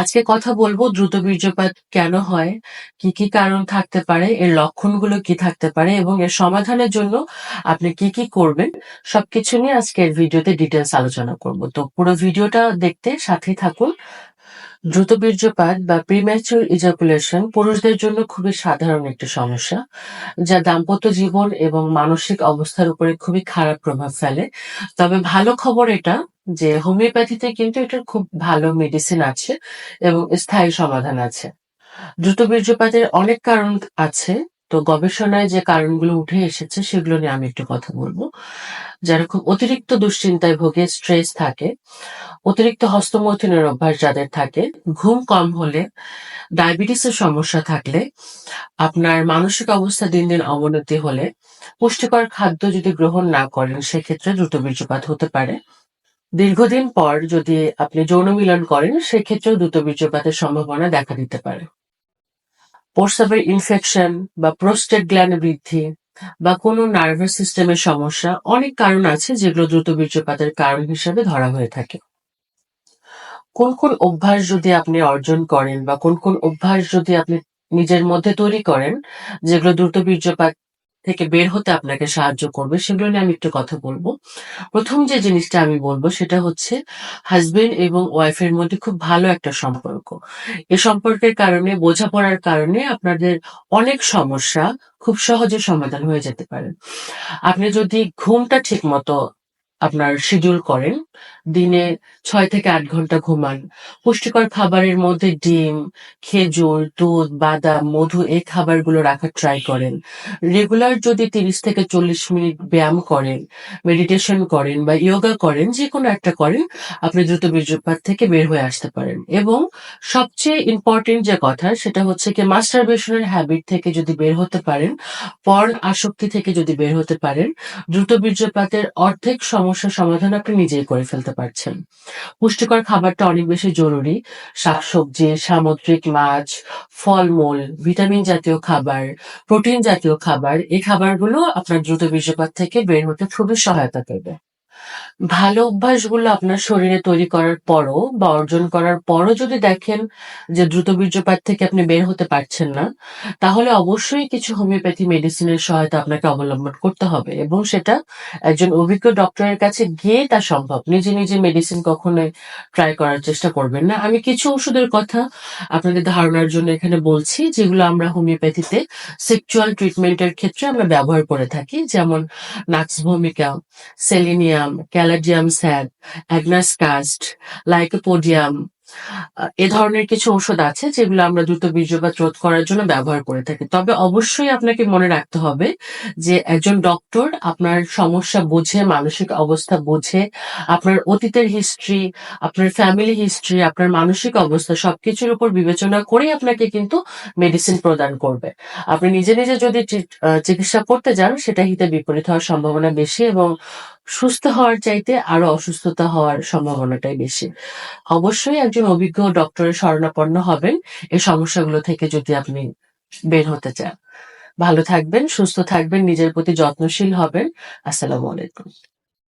আজকে কথা বলব দ্রুত বীর্যপাত কেন হয়, কি কি কারণ থাকতে পারে, এর লক্ষণগুলো কি থাকতে পারে এবং এর সমাধানের জন্য আপনি কি কি করবেন, সবকিছু নিয়ে আজকের ভিডিওতে ডিটেলস আলোচনা করব। তো পুরো ভিডিওটা দেখতে সাথে থাকুন। দ্রুত বীর্যপাত বা প্রিম্যাচুর ইজাকুলেশন পুরুষদের জন্য খুবই সাধারণ একটি সমস্যা, যা দাম্পত্য জীবন এবং মানসিক অবস্থার উপরে খুবই খারাপ প্রভাব ফেলে। তবে ভালো খবর এটা যে হোমিওপ্যাথিতে কিন্তু এটার খুব ভালো মেডিসিন আছে এবং স্থায়ী সমাধান আছে। দ্রুত বীর্যপাতের অনেক কারণ আছে তো গবেষণায় যে কারণগুলো উঠে এসেছে সেগুলো নিয়ে আমি একটু কথা বলব। যারা খুব অতিরিক্ত দুশ্চিন্তায় ভোগে স্ট্রেস থাকে, অতিরিক্ত হস্তমৈথুনের অভ্যাস যাদের থাকে, ঘুম কম হলে ডায়াবেটিসের সমস্যা থাকলে, আপনার মানসিক অবস্থা দিন দিন অবনতি হলে, পুষ্টিকর খাদ্য যদি গ্রহণ না করেন সেক্ষেত্রে দ্রুত বীর্যপাত হতে পারে। দীর্ঘদিন পর যদি আপনি যৌন মিলন করেন সেক্ষেত্রেও দ্রুত বীর্যপাতের সম্ভাবনা দেখা দিতে পারে। প্রস্রাবের ইনফেকশন বা প্রোস্টেট গ্ল্যান্ড বৃদ্ধি বা কোনো নার্ভাস সিস্টেমের সমস্যা অনেক কারণ আছে যেগুলো দ্রুত বীর্যপাতের কারণ হিসেবে ধরা হয়ে থাকে। কোন কোন অভ্যাস যদি আপনি অর্জন করেন বা কোন কোন অভ্যাস যদি আপনি নিজের মধ্যে তৈরি করেন যেগুলো দ্রুত বীর্যপাত থেকে বের হতে আপনাকে সাহায্য করবে, সেগুলো নিয়ে আমি একটু কথা বলব। প্রথম যে জিনিসটা আমি বলব, সেটা হচ্ছে হাজবেন্ড এবং ওয়াইফের মধ্যে খুব ভালো একটা সম্পর্ক। এ সম্পর্কের কারণে, বোঝাপড়ার কারণে আপনাদের অনেক সমস্যা খুব সহজে সমাধান হয়ে যেতে পারে। আপনি যদি ঘুমটা ঠিক মতো আপনার শিডিউল করেন। দিনে ছয় থেকে আট ঘণ্টা ঘুমান। পুষ্টিকর খাবারের মধ্যে ডিম, খেজুর, দুধ, বাদাম, মধু এই খাবারগুলো রাখার ট্রাই করেন। রেগুলার যদি তিরিশ থেকে চল্লিশ মিনিট ব্যায়াম করেন মেডিটেশন করেন বা ইয়োগা করেন, যে কোনো একটা করেন, আপনি দ্রুত বীর্যপাত থেকে বের হয়ে আসতে পারেন। এবং সবচেয়ে ইম্পর্টেন্ট যে কথা, সেটা হচ্ছে কি মাস্টারবেশনের হ্যাবিট থেকে যদি বের হতে পারেন পর আসক্তি থেকে যদি বের হতে পারেন, দ্রুত বীর্যপাতের অর্ধেক সমস্যার সমাধান আপনি নিজেই করে ফেলতে পারছেন। পুষ্টিকর খাবারটা অনেক বেশি জরুরি। শাকসবজি, সামুদ্রিক মাছ, ফলমূল, ভিটামিন জাতীয় খাবার, প্রোটিন জাতীয় খাবার, এই খাবারগুলো আপনার দ্রুত বীর্যপাত থেকে বের হতে খুবই সহায়তা করবে। ভালো অভ্যাসগুলো আপনার শরীরে তৈরি করার পরও বা অর্জন করার পরও যদি দেখেন যে দ্রুত বীর্যপাত থেকে আপনি বের হতে পারছেন না, তাহলে অবশ্যই কিছু হোমিওপ্যাথি মেডিসিনের সহায়তা আপনাকে অবলম্বন করতে হবে এবং সেটা একজন অভিজ্ঞ ডক্টরের কাছে গিয়ে তা সম্ভব। নিজে নিজে মেডিসিন কখনোই ট্রাই করার চেষ্টা করবেন না। আমি কিছু ওষুধের কথা আপনাদের ধারণার জন্য এখানে বলছি, যেগুলো আমরা হোমিওপ্যাথিতে সেক্সুয়াল ট্রিটমেন্টের ক্ষেত্রে আমরা ব্যবহার করে থাকি, যেমন নাক্স ভূমিকা সেলিনিয়াম ক্যালাডিয়াম স্যাড অ্যাগনাস কাস্ট লাইকোপোডিয়াম এ ধরনের কিছু ঔষধ আছে যেগুলো আমরা দ্রুত বীর্যপাত রোধ করার জন্য ব্যবহার করে থাকি। তবে অবশ্যই আপনাকে মনে রাখতে হবে যে একজন ডক্টর আপনার সমস্যা বুঝে, মানসিক অবস্থা বুঝে, আপনার অতীতের হিস্ট্রি আপনার ফ্যামিলি হিস্ট্রি আপনার মানসিক অবস্থা সবকিছুর উপর বিবেচনা করে আপনাকে কিন্তু মেডিসিন প্রদান করবে। আপনি নিজে নিজে যদি চিকিৎসা করতে যান, সেটা হিতে বিপরীত হওয়ার সম্ভাবনা বেশি এবং সুস্থ হওয়ার চাইতে আরও অসুস্থতা হওয়ার সম্ভাবনাটাই বেশি। অবশ্যই একজন অভিজ্ঞ ডক্টরের শরণাপন্ন হবেন, এই সমস্যাগুলো থেকে যদি আপনি বের হতে চান। ভালো থাকবেন, সুস্থ থাকবেন, নিজের প্রতি যত্নশীল হবেন। আসসালামু আলাইকুম।